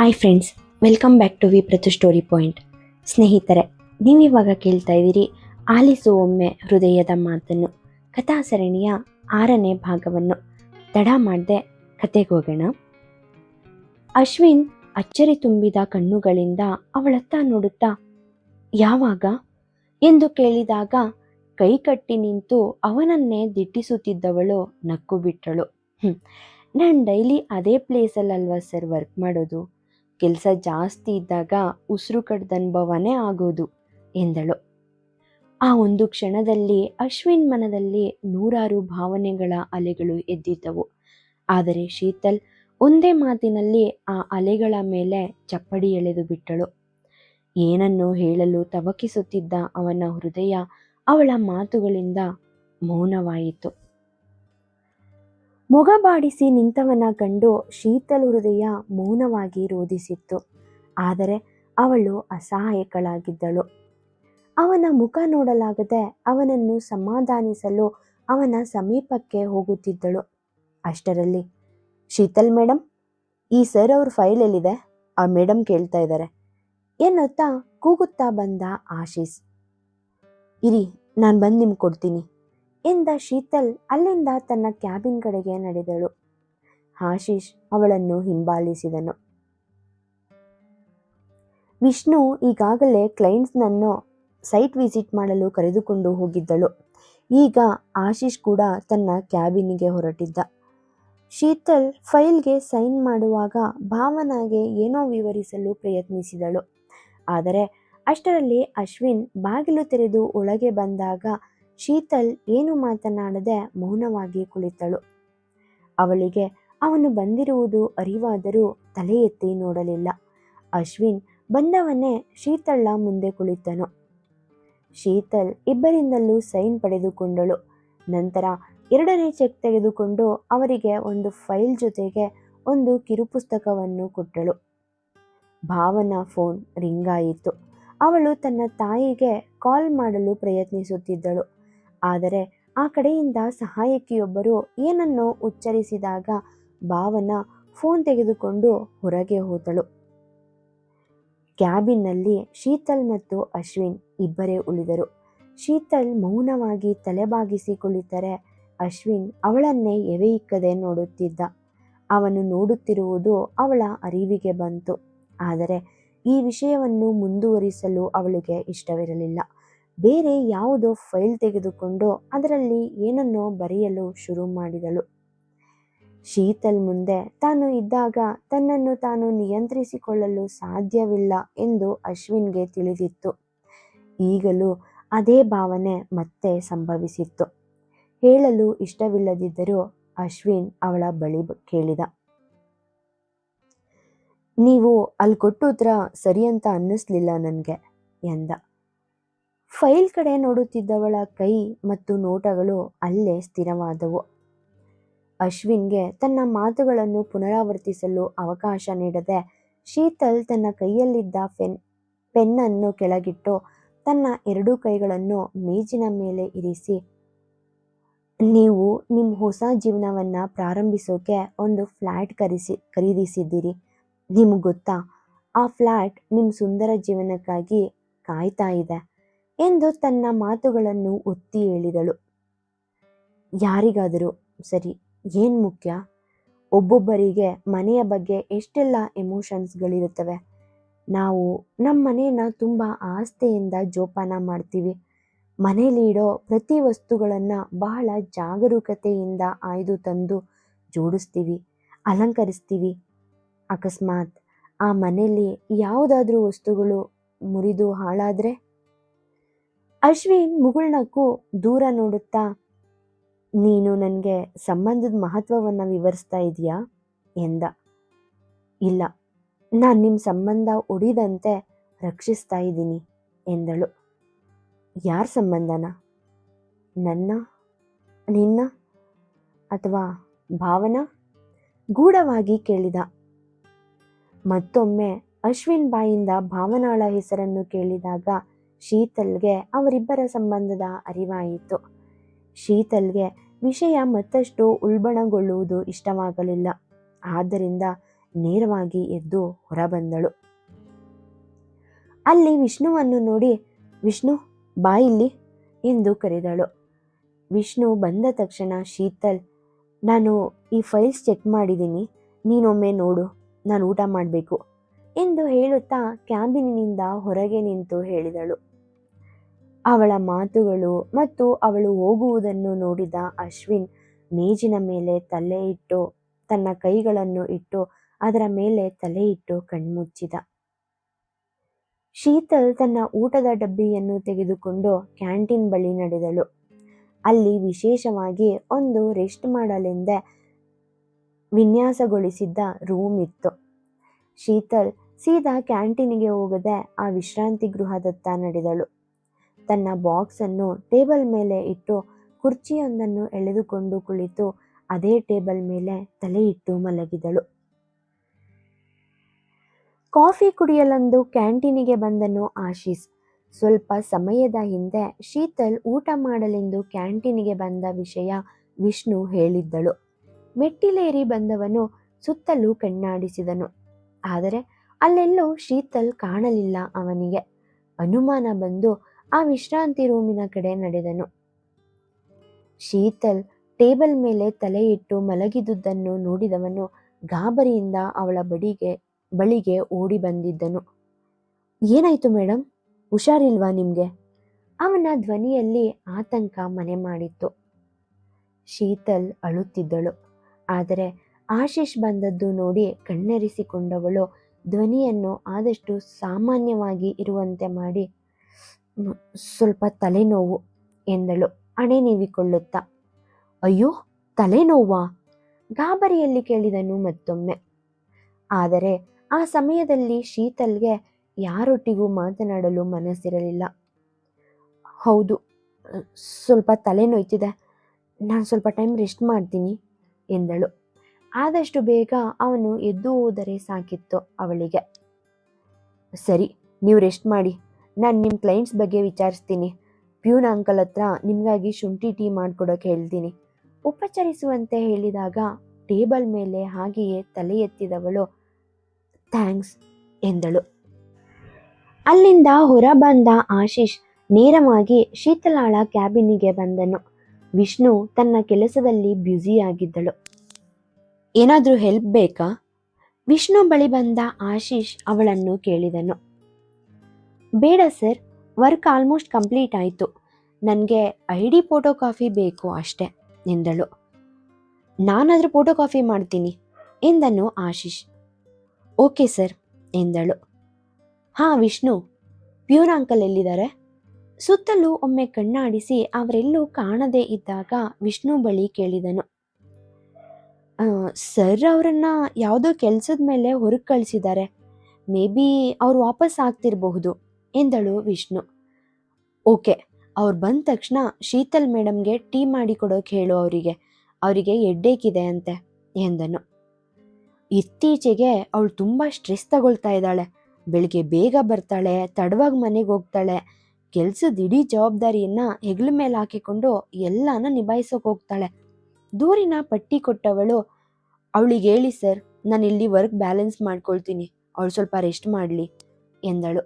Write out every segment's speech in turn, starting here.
Hi friends welcome back to V ಪ್ರತು story point ಸ್ನೇಹಿತರೆ, ನೀವಿವಾಗ ಕೇಳ್ತಾ ಇದ್ದೀರಿ ಆಲಿಸು ಒಮ್ಮೆ ಹೃದಯದ ಮಾತನ್ನು ಕಥಾ ಸರಣಿಯ ಆರನೇ ಭಾಗವನ್ನು. ತಡ ಮಾಡದೆ ಕತೆಗೆ ಹೋಗೋಣ. ಅಶ್ವಿನ್ ಅಚ್ಚರಿ ತುಂಬಿದ ಕಣ್ಣುಗಳಿಂದ ಅವಳತ್ತ ನೋಡುತ್ತಾ, ಯಾವಾಗ? ಎಂದು ಕೇಳಿದಾಗ ಕೈ ಕಟ್ಟಿ ನಿಂತು ಅವನನ್ನೇ ದಿಟ್ಟಿಸುತ್ತಿದ್ದವಳು ನಕ್ಕು ಬಿಟ್ಟಳು. ನಾನು ಡೈಲಿ ಅದೇ ಪ್ಲೇಸಲ್ಲಲ್ವಾ ಸರ್ ವರ್ಕ್ ಮಾಡೋದು? ಕೆಲಸ ಜಾಸ್ತಿ ಇದ್ದಾಗ ಉಸಿರು ಕಡ್ದ ಅನುಭವನೇ ಆಗೋದು, ಎಂದಳು. ಆ ಒಂದು ಕ್ಷಣದಲ್ಲಿ ಅಶ್ವಿನ್ ಮನದಲ್ಲಿ ನೂರಾರು ಭಾವನೆಗಳ ಅಲೆಗಳು ಎದ್ದಿದ್ದವು. ಆದರೆ ಶೀತಲ್ ಒಂದೇ ಮಾತಿನಲ್ಲಿ ಆ ಅಲೆಗಳ ಮೇಲೆ ಚಪ್ಪಡಿ ಎಳೆದು ಬಿಟ್ಟಳು. ಏನನ್ನು ಹೇಳಲು ತವಕಿಸುತ್ತಿದ್ದ ಅವನ ಹೃದಯ ಅವಳ ಮಾತುಗಳಿಂದ ಮೌನವಾಯಿತು. ಮೊಗಬಾಡಿಸಿ ನಿಂತವನ ಕಂಡು ಶೀತಲ್ ಹೃದಯ ಮೌನವಾಗಿ ರೋಧಿಸಿತ್ತು. ಆದರೆ ಅವಳು ಅಸಹಾಯಕಳಾಗಿದ್ದಳು. ಅವನ ಮುಖ ನೋಡಲಾಗದೆ ಅವನನ್ನು ಸಮಾಧಾನಿಸಲು ಅವನ ಸಮೀಪಕ್ಕೆ ಹೋಗುತ್ತಿದ್ದಳು. ಅಷ್ಟರಲ್ಲಿ, ಶೀತಲ್ ಮೇಡಮ್ ಈ ಸರ್ ಅವ್ರ ಫೈಲ್ ಎಲ್ಲಿದೆ? ಆ ಮೇಡಮ್ ಕೇಳ್ತಾ ಇದ್ದಾರೆ. ಎನ್ನುತ್ತಾ ಕೂಗುತ್ತಾ ಬಂದ ಆಶೀಸ್. ಇರಿ, ನಾನು ಬಂದು ನಿಮ್ಗೆ ಕೊಡ್ತೀನಿ. ಎಂದ ಶೀತಲ್ ಅಲ್ಲಿಂದ ತನ್ನ ಕ್ಯಾಬಿನ್ ಕಡೆಗೆ ನಡೆದಳು. ಆಶೀಶ್ ಅವಳನ್ನು ಹಿಂಬಾಲಿಸಿದನು. ವಿಷ್ಣು ಈಗಾಗಲೇ ಕ್ಲೈಂಟ್ಸ್ನನ್ನು ಸೈಟ್ ವಿಸಿಟ್ ಮಾಡಲು ಕರೆದುಕೊಂಡು ಹೋಗಿದ್ದಳು. ಈಗ ಆಶೀಶ್ ಕೂಡ ತನ್ನ ಕ್ಯಾಬಿನಿಗೆ ಹೊರಟಿದ್ದ. ಶೀತಲ್ ಫೈಲ್ಗೆ ಸೈನ್ ಮಾಡುವಾಗ ಭಾವನಾಗೆ ಏನೋ ವಿವರಿಸಲು ಪ್ರಯತ್ನಿಸಿದಳು. ಆದರೆ ಅಷ್ಟರಲ್ಲಿ ಅಶ್ವಿನ್ ಬಾಗಿಲು ತೆರೆದು ಒಳಗೆ ಬಂದಾಗ ಶೀತಲ್ ಏನು ಮಾತನಾಡದೆ ಮೌನವಾಗಿ ಕುಳಿತಳು. ಅವಳಿಗೆ, ಅವನು ಬಂದಿರುವುದು ಅರಿವಾದರೂ ತಲೆ ಎತ್ತಿ ನೋಡಲಿಲ್ಲ. ಅಶ್ವಿನ್ ಬಂದವನೇ ಶೀತಳ್ಳ ಮುಂದೆ ಕುಳಿತನು. ಶೀತಲ್ ಇಬ್ಬರಿಂದಲೂ ಸೈನ್ ಪಡೆದುಕೊಂಡಳು. ನಂತರ ಎರಡನೇ ಚೆಕ್ ತೆಗೆದುಕೊಂಡು ಅವರಿಗೆ ಒಂದು ಫೈಲ್ ಜೊತೆಗೆ ಒಂದು ಕಿರುಪುಸ್ತಕವನ್ನು ಕೊಟ್ಟಳು. ಭಾವನಾ ಫೋನ್ ರಿಂಗಾಯಿತು ಅವಳು ತನ್ನ ತಾಯಿಗೆ ಕಾಲ್ ಮಾಡಲು ಪ್ರಯತ್ನಿಸುತ್ತಿದ್ದಳು. ಆದರೆ ಆ ಕಡೆಯಿಂದ ಸಹಾಯಕಿಯೊಬ್ಬರು ಏನನ್ನೋ ಉಚ್ಚರಿಸಿದಾಗ ಭಾವನ ಫೋನ್ ತೆಗೆದುಕೊಂಡು ಹೊರಗೆ ಹೋದಳು. ಕ್ಯಾಬಿನ್ನಲ್ಲಿ ಶೀತಲ್ ಮತ್ತು ಅಶ್ವಿನ್ ಇಬ್ಬರೇ ಉಳಿದರು. ಶೀತಲ್ ಮೌನವಾಗಿ ತಲೆಬಾಗಿಸಿ ಕುಳಿತರೆ ಅಶ್ವಿನ್ ಅವಳನ್ನೇ ಎವೆಯಿಕ್ಕದೆ ನೋಡುತ್ತಿದ್ದ. ಅವನು ನೋಡುತ್ತಿರುವುದು ಅವಳ ಅರಿವಿಗೆ ಬಂತು. ಆದರೆ ಈ ವಿಷಯವನ್ನು ಮುಂದುವರಿಸಲು ಅವಳಿಗೆ ಇಷ್ಟವಿರಲಿಲ್ಲ. ಬೇರೆ ಯಾವುದೋ ಫೈಲ್ ತೆಗೆದುಕೊಂಡು ಅದರಲ್ಲಿ ಏನನ್ನೋ ಬರೆಯಲು ಶುರು ಮಾಡಿದಳು. ಶೀತಲ್ ಮುಂದೆ ತಾನು ಇದ್ದಾಗ ತನ್ನನ್ನು ತಾನು ನಿಯಂತ್ರಿಸಿಕೊಳ್ಳಲು ಸಾಧ್ಯವಿಲ್ಲ ಎಂದು ಅಶ್ವಿನ್ಗೆ ತಿಳಿದಿತ್ತು. ಈಗಲೂ ಅದೇ ಭಾವನೆ ಮತ್ತೆ ಸಂಭವಿಸಿತ್ತು. ಹೇಳಲು ಇಷ್ಟವಿಲ್ಲದಿದ್ದರೂ ಅಶ್ವಿನ್ ಅವಳ ಬಳಿ ಕೇಳಿದ. ನೀವು ಅಲ್ಲಿ ಕೊಟ್ಟು ಉತ್ತರ ಸರಿ ಅಂತ ಅನ್ನಿಸ್ಲಿಲ್ಲ ನನಗೆ, ಎಂದ. ಫೈಲ್ ಕಡೆ ನೋಡುತ್ತಿದ್ದವಳ ಕೈ ಮತ್ತು ನೋಟಗಳು ಅಲ್ಲೇ ಸ್ಥಿರವಾದವು. ಅಶ್ವಿನ್ಗೆ ತನ್ನ ಮಾತುಗಳನ್ನು ಪುನರಾವರ್ತಿಸಲು ಅವಕಾಶ ನೀಡದೆ ಶೀತಲ್ ತನ್ನ ಕೈಯಲ್ಲಿದ್ದ ಪೆನ್, ಪೆನ್ನನ್ನು ಕೆಳಗಿಟ್ಟು ತನ್ನ ಎರಡೂ ಕೈಗಳನ್ನು ಮೇಜಿನ ಮೇಲೆ ಇರಿಸಿ, ನೀವು ನಿಮ್ಮ ಹೊಸ ಜೀವನವನ್ನು ಪ್ರಾರಂಭಿಸೋಕೆ ಒಂದು ಫ್ಲ್ಯಾಟ್ ಖರೀಸಿ ಖರೀದಿಸಿದ್ದೀರಿ. ನಿಮ್ಗೆ ಗೊತ್ತಾ? ಆ ಫ್ಲ್ಯಾಟ್ ನಿಮ್ಮ ಸುಂದರ ಜೀವನಕ್ಕಾಗಿ ಕಾಯ್ತಾ ಇದೆ. ಎಂದು ತನ್ನ ಮಾತುಗಳನ್ನು ಒತ್ತಿ ಹೇಳಿದಳು. ಯಾರಿಗಾದರೂ ಸರಿ, ಏನು ಮುಖ್ಯ? ಒಬ್ಬೊಬ್ಬರಿಗೆ ಮನೆಯ ಬಗ್ಗೆ ಎಷ್ಟೆಲ್ಲ ಎಮೋಷನ್ಸ್ಗಳಿರುತ್ತವೆ ನಾವು ನಮ್ಮ ಮನೆಯನ್ನು ತುಂಬ ಆಸ್ತೆಯಿಂದ ಜೋಪಾನ ಮಾಡ್ತೀವಿ. ಮನೇಲಿ ಇಡೋ ಪ್ರತಿ ವಸ್ತುಗಳನ್ನು ಬಹಳ ಜಾಗರೂಕತೆಯಿಂದ ಆಯ್ದು ತಂದು ಜೋಡಿಸ್ತೀವಿ, ಅಲಂಕರಿಸ್ತೀವಿ. ಅಕಸ್ಮಾತ್ ಆ ಮನೆಯಲ್ಲಿ ಯಾವುದಾದ್ರೂ ವಸ್ತುಗಳು ಮುರಿದು ಹಾಳಾದರೆ? ಅಶ್ವಿನ್ ಮುಗುಳ್ನಕ್ಕೂ ದೂರ ನೋಡುತ್ತಾ, ನೀನು ನನಗೆ ಸಂಬಂಧದ ಮಹತ್ವವನ್ನು ವಿವರಿಸ್ತಾ ಇದೆಯಾ? ಎಂದ. ಇಲ್ಲ, ನಾನು ನಿಮ್ಮ ಸಂಬಂಧ ಒಡಿದಂತೆ ರಕ್ಷಿಸ್ತಾ ಇದ್ದೀನಿ, ಎಂದಳು. ಯಾರ ಸಂಬಂಧನ? ನನ್ನ? ನಿನ್ನ? ಅಥವಾ ಭಾವನ? ಗೂಢವಾಗಿ ಕೇಳಿದ. ಮತ್ತೊಮ್ಮೆ ಅಶ್ವಿನ್ ಬಾಯಿಂದ ಭಾವನಾಳ ಹೆಸರನ್ನು ಕೇಳಿದಾಗ ಶೀತಲ್ಗೆ ಅವರಿಬ್ಬರ ಸಂಬಂಧದ ಅರಿವಾಯಿತು. ಶೀತಲ್ಗೆ ವಿಷಯ ಮತ್ತಷ್ಟು ಉಲ್ಬಣಗೊಳ್ಳುವುದು ಇಷ್ಟವಾಗಲಿಲ್ಲ. ಆದ್ದರಿಂದ ನೇರವಾಗಿ ಎದ್ದು ಹೊರಬಂದಳು. ಅಲ್ಲಿ ವಿಷ್ಣುವನ್ನು ನೋಡಿ, ವಿಷ್ಣು, ಬಾ ಇಲ್ಲಿ ಎಂದು ಕರೆದಳು. ವಿಷ್ಣು ಬಂದ ತಕ್ಷಣ ಶೀತಲ್, ನಾನು ಈ ಫೈಲ್ಸ್ ಚೆಕ್ ಮಾಡಿದ್ದೀನಿ. ನೀನೊಮ್ಮೆ ನೋಡು. ನಾನು ಊಟ ಮಾಡಬೇಕು ಎಂದು ಹೇಳುತ್ತಾ ಕ್ಯಾಬಿನಿನಿಂದ ಹೊರಗೆ ನಿಂತು ಹೇಳಿದಳು. ಅವಳ ಮಾತುಗಳು ಮತ್ತು ಅವಳು ಹೋಗುವುದನ್ನು ನೋಡಿದ ಅಶ್ವಿನ್ ಮೇಜಿನ ಮೇಲೆ ತಲೆ ಇಟ್ಟು, ತನ್ನ ಕೈಗಳನ್ನು ಇಟ್ಟು, ಅದರ ಮೇಲೆ ತಲೆ ಇಟ್ಟು ಕಣ್ಮುಚ್ಚಿದ. ಶೀತಲ್ ತನ್ನ ಊಟದ ಡಬ್ಬಿಯನ್ನು ತೆಗೆದುಕೊಂಡು ಕ್ಯಾಂಟೀನ್ ಬಳಿ ನಡೆದಳು. ಅಲ್ಲಿ ವಿಶೇಷವಾಗಿ ಒಂದು ರೆಸ್ಟ್ ಮಾಡಲೆಂದೇ ವಿನ್ಯಾಸಗೊಳಿಸಿದ್ದ ರೂಮ್ ಇತ್ತು. ಶೀತಲ್ ಸೀದಾ ಕ್ಯಾಂಟೀನಿಗೆ ಹೋಗದೆ ಆ ವಿಶ್ರಾಂತಿ ಗೃಹದತ್ತ ನಡೆದಳು. ತನ್ನ ಬಾಕ್ಸನ್ನು ಟೇಬಲ್ ಮೇಲೆ ಇಟ್ಟು ಕುರ್ಚಿಯೊಂದನ್ನು ಎಳೆದುಕೊಂಡು ಕುಳಿತು ಅದೇ ಟೇಬಲ್ ಮೇಲೆ ತಲೆ ಇಟ್ಟು ಮಲಗಿದಳು. ಕಾಫಿ ಕುಡಿಯಲೆಂದು ಕ್ಯಾಂಟೀನಿಗೆ ಬಂದನು ಆಶೀಸ್. ಸ್ವಲ್ಪ ಸಮಯದ ಹಿಂದೆ ಶೀತಲ್ ಊಟ ಮಾಡಲೆಂದು ಕ್ಯಾಂಟೀನಿಗೆ ಬಂದ ವಿಷಯ ವಿಷ್ಣು ಹೇಳಿದ್ದಳು. ಮೆಟ್ಟಿಲೇರಿ ಬಂದವನು ಸುತ್ತಲೂ ಕಣ್ಣಾಡಿಸಿದನು. ಆದರೆ ಅಲ್ಲೆಲ್ಲೂ ಶೀತಲ್ ಕಾಣಲಿಲ್ಲ ಅವನಿಗೆ. ಅನುಮಾನ ಬಂದು ಆ ವಿಶ್ರಾಂತಿ ರೂಮಿನ ಕಡೆ ನಡೆದನು. ಶೀತಲ್ ಟೇಬಲ್ ಮೇಲೆ ತಲೆ ಇಟ್ಟು ಮಲಗಿದುದನ್ನು ನೋಡಿದವನು ಗಾಬರಿಯಿಂದ ಅವಳ ಬಡಿಗೆ ಬಳಿಗೆ ಓಡಿ ಬಂದಿದ್ದನು. ಏನಾಯ್ತು ಮೇಡಮ್ ಹುಷಾರಿಲ್ವಾ ನಿಮ್ಗೆ? ಅವನ ಧ್ವನಿಯಲ್ಲಿ ಆತಂಕ ಮನೆ ಮಾಡಿತ್ತು. ಶೀತಲ್ ಅಳುತ್ತಿದ್ದಳು. ಆದರೆ ಆಶೀಶ್ ಬಂದದ್ದು ನೋಡಿ ಕಣ್ಣರಿಸಿಕೊಂಡವಳು ಧ್ವನಿಯನ್ನು ಆದಷ್ಟು ಸಾಮಾನ್ಯವಾಗಿ ಇರುವಂತೆ ಮಾಡಿ "ಮ್, ಸ್ವಲ್ಪ ತಲೆನೋವು ಎಂದಳು. ಹಣೆ ನೀವಿಕೊಳ್ಳುತ್ತಾ. ಅಯ್ಯೋ, ತಲೆನೋವಾ? ಗಾಬರಿಯಲ್ಲಿ ಕೇಳಿದನು ಮತ್ತೊಮ್ಮೆ. ಆದರೆ ಆ ಸಮಯದಲ್ಲಿ ಶೀತಲ್ಗೆ ಯಾರೊಟ್ಟಿಗೂ ಮಾತನಾಡಲು ಮನಸ್ಸಿರಲಿಲ್ಲ. ಹೌದು, ಸ್ವಲ್ಪ ತಲೆನೋಯ್ತಿದೆ ನಾನು ಸ್ವಲ್ಪ ಟೈಮ್ ರೆಸ್ಟ್ ಮಾಡ್ತೀನಿ ಎಂದಳು. ಆದಷ್ಟು ಬೇಗ ಅವನು ಎದ್ದು ಹೋದರೆ ಸಾಕಿತ್ತು ಅವಳಿಗೆ. ಸರಿ, ನೀವು ರೆಸ್ಟ್ ಮಾಡಿ. ನಾನು ನಿಮ್ಮ ಕ್ಲೈಂಟ್ಸ್ ಬಗ್ಗೆ ವಿಚಾರಿಸ್ತೀನಿ. ಪ್ಯೂನ್ ಅಂಕಲ್ ಹತ್ರ ನಿಮಗಾಗಿ ಶುಂಠಿ ಟೀ ಮಾಡ್ಕೊಡೋಕೆ ಹೇಳ್ತೀನಿ. ಉಪಚರಿಸುವಂತೆ ಹೇಳಿದಾಗ ಟೇಬಲ್ ಮೇಲೆ ಹಾಗೆಯೇ ತಲೆ ಎತ್ತಿದವಳು. ಥ್ಯಾಂಕ್ಸ್, ಎಂದಳು. ಅಲ್ಲಿಂದ ಹೊರ ಬಂದ ಆಶೀಶ್ ನೇರವಾಗಿ ಶೀತಲಾಳ ಕ್ಯಾಬಿನಿಗೆ ಬಂದನು. ವಿಷ್ಣು ತನ್ನ ಕೆಲಸದಲ್ಲಿ ಬ್ಯುಸಿಯಾಗಿದ್ದಳು ಏನಾದರೂ ಹೆಲ್ಪ್ ಬೇಕಾ? ವಿಷ್ಣು ಬಳಿ ಬಂದ ಆಶೀಶ್ ಅವಳನ್ನು ಕೇಳಿದನು. ಬೇಡ ಸರ್ ವರ್ಕ್ ಆಲ್ಮೋಸ್ಟ್ ಕಂಪ್ಲೀಟ್ ಆಯಿತು. ನನಗೆ ಐ ಡಿ ಫೋಟೋ ಕಾಫಿ ಬೇಕು ಅಷ್ಟೆ, ಎಂದಳು. ನಾನಾದರೂ ಫೋಟೋ ಕಾಫಿ ಮಾಡ್ತೀನಿ, ಎಂದನು ಆಶೀಶ್. ಓಕೆ ಸರ್, ಎಂದಳು. ಹಾಂ, ವಿಷ್ಣು ಪ್ಯೂರ್ ಅಂಕಲ್ ಎಲ್ಲಿದ್ದಾರೆ? ಸುತ್ತಲೂ ಒಮ್ಮೆ ಕಣ್ಣಾಡಿಸಿ ಅವರೆಲ್ಲೂ ಕಾಣದೇ ಇದ್ದಾಗ ವಿಷ್ಣು ಬಳಿ ಕೇಳಿದನು. ಸರ್ ಅವರನ್ನ ಯಾವುದೋ ಕೆಲಸದ ಮೇಲೆ ಹೊರಗೆ ಕಳಿಸಿದ್ದಾರೆ. ಮೇ ಬಿ ಅವ್ರು ವಾಪಸ್ ಆಗ್ತಿರಬಹುದು. ಎಂದಳು ವಿಷ್ಣು. ಓಕೆ, ಅವ್ರು ಬಂದ ತಕ್ಷಣ ಶೀತಲ್ ಮೇಡಮ್ಗೆ ಟೀ ಮಾಡಿ ಕೊಡೋಕೆ ಹೇಳು ಅವರಿಗೆ. ಅವರಿಗೆ ಎಡ್ಡೇಕಿದೆ ಅಂತೆ, ಎಂದನು. ಇತ್ತೀಚೆಗೆ ಅವಳು ತುಂಬ ಸ್ಟ್ರೆಸ್ ತಗೊಳ್ತಾ ಇದ್ದಾಳೆ. ಬೆಳಿಗ್ಗೆ ಬೇಗ ಬರ್ತಾಳೆ, ತಡವಾಗಿ ಮನೆಗೆ ಹೋಗ್ತಾಳೆ. ಕೆಲಸದ ಇಡೀ ಜವಾಬ್ದಾರಿಯನ್ನ ಹೆಗ್ಲ ಮೇಲೆ ಹಾಕಿಕೊಂಡು ಎಲ್ಲಾನ ನಿಭಾಯಿಸೋಕೆ ಹೋಗ್ತಾಳೆ. ದೂರಿನ ಪಟ್ಟಿ ಕೊಟ್ಟವಳು, ಅವಳಿಗೆ ಹೇಳಿ ಸರ್, ನಾನು ಇಲ್ಲಿ ವರ್ಕ್ ಬ್ಯಾಲೆನ್ಸ್ ಮಾಡ್ಕೊಳ್ತೀನಿ. ಅವಳು ಸ್ವಲ್ಪ ರೆಸ್ಟ್ ಮಾಡಲಿ, ಎಂದಳು.